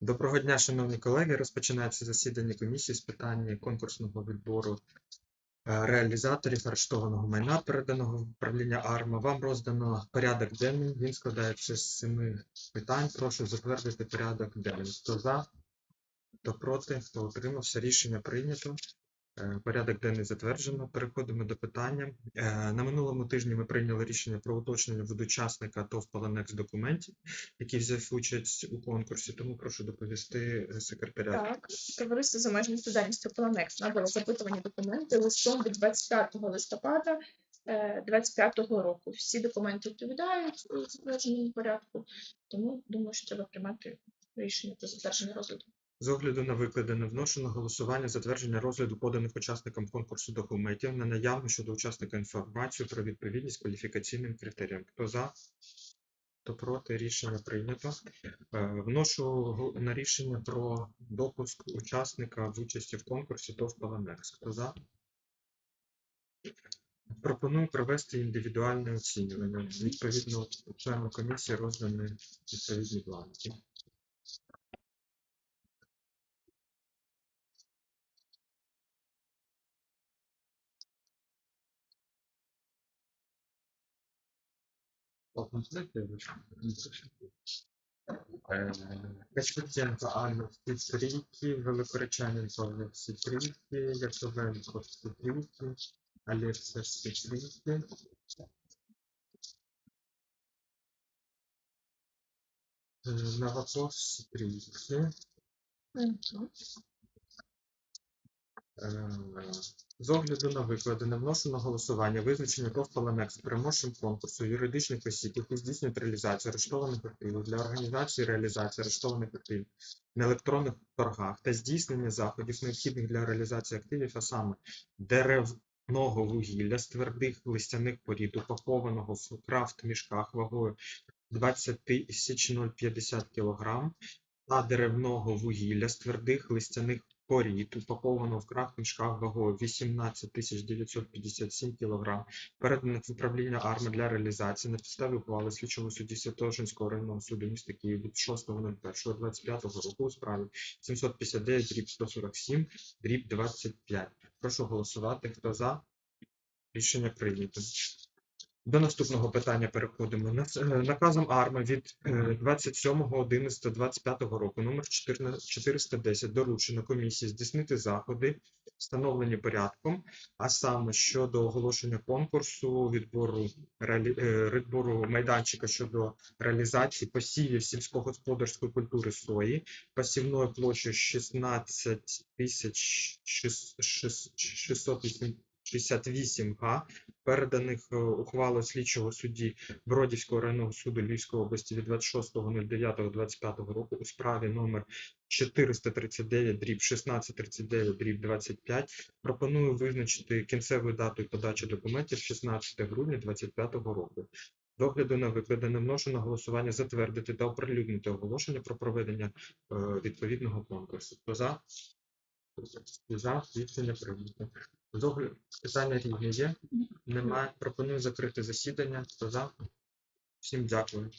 Доброго дня, шановні колеги. Розпочинається засідання комісії з питань конкурсного відбору е, реалізаторів арештованого майна, переданого в управління АРМА. Вам роздано порядок денний. Він складається з семи питань. Прошу затвердити порядок денний. Хто за, хто проти, хто утримався. Рішення прийнято. Е, Порядок денний затверджено. Переходимо до питання. Е, На минулому тижні ми прийняли рішення про уточнення від учасника ТОВ «Поланекс» документів, який взяв участь у конкурсі. Тому прошу доповісти е, секретаря. Так, товариство з обмеженою відповідальністю Полонекс надало запитувані документи листом від 25 листопада е, 25 року. Всі документи відповідають у затвердженому порядку, тому думаю, що треба приймати рішення про затвердження розгляду. З огляду на викладене вношу на голосування затвердження розгляду поданих учасникам конкурсу документів на наявну щодо учасника інформацію про відповідність кваліфікаційним критеріям. Хто за? Хто проти? Рішення прийнято. Е, Вношу на рішення про допуск учасника в участі в конкурсі ТОВ «Паламекс». Хто за? Пропоную провести індивідуальне оцінювання. Відповідно, членам комісії роздані відповідні бланки. Е, Качпутенко Анна всі трійки, Великоречаненко всі трійки, Яковенко всі трійки, Олеся всі трійки. Е, Новаков всі трійки. Е, З огляду на викладене вношу на голосування визначення ковпаламекс переможцем конкурсу юридичних осіб, які здійснюють реалізацію арештованих активів для організації реалізації арештованих активів на електронних торгах та здійснення заходів, необхідних для реалізації активів, а саме деревного вугілля з твердих листяних порід, упакованого в крафт мішках вагою 20 тисяч 050 кг та деревного вугілля з твердих листяних порід, упакованого в крафт мішках вагою 18 957 кг, переданих в управління АРМА для реалізації на підставі ухвали слідчого судді Святошинського районного суду міста Київ від 6.01.25 року у справі 759 дріб 147 дріб 25. Прошу голосувати. Хто за? Рішення прийнято. До наступного питання переходимо. Е, наказом АРМА від е, 27.11.25 року номер 410 доручено комісії здійснити заходи, встановлені порядком, а саме щодо оголошення конкурсу, відбору е, відбору майданчика щодо реалізації посівів сільськогосподарської культури сої пасівною площею 16 680 68А, переданих е, ухвалою слідчого судді Бродівського районного суду Львівської області від 26.09.25 року у справі номер 439 дріб 1639 дріб 25 пропоную визначити кінцевою датою подачі документів 16 грудня 2025 року. Догляду на викладене вношу на голосування затвердити та оприлюднити оголошення про проведення е, відповідного конкурсу. Хто за? За рішення прийнято. З питання рівні є? Немає. Пропоную закрити засідання. Хто за? Всім дякую.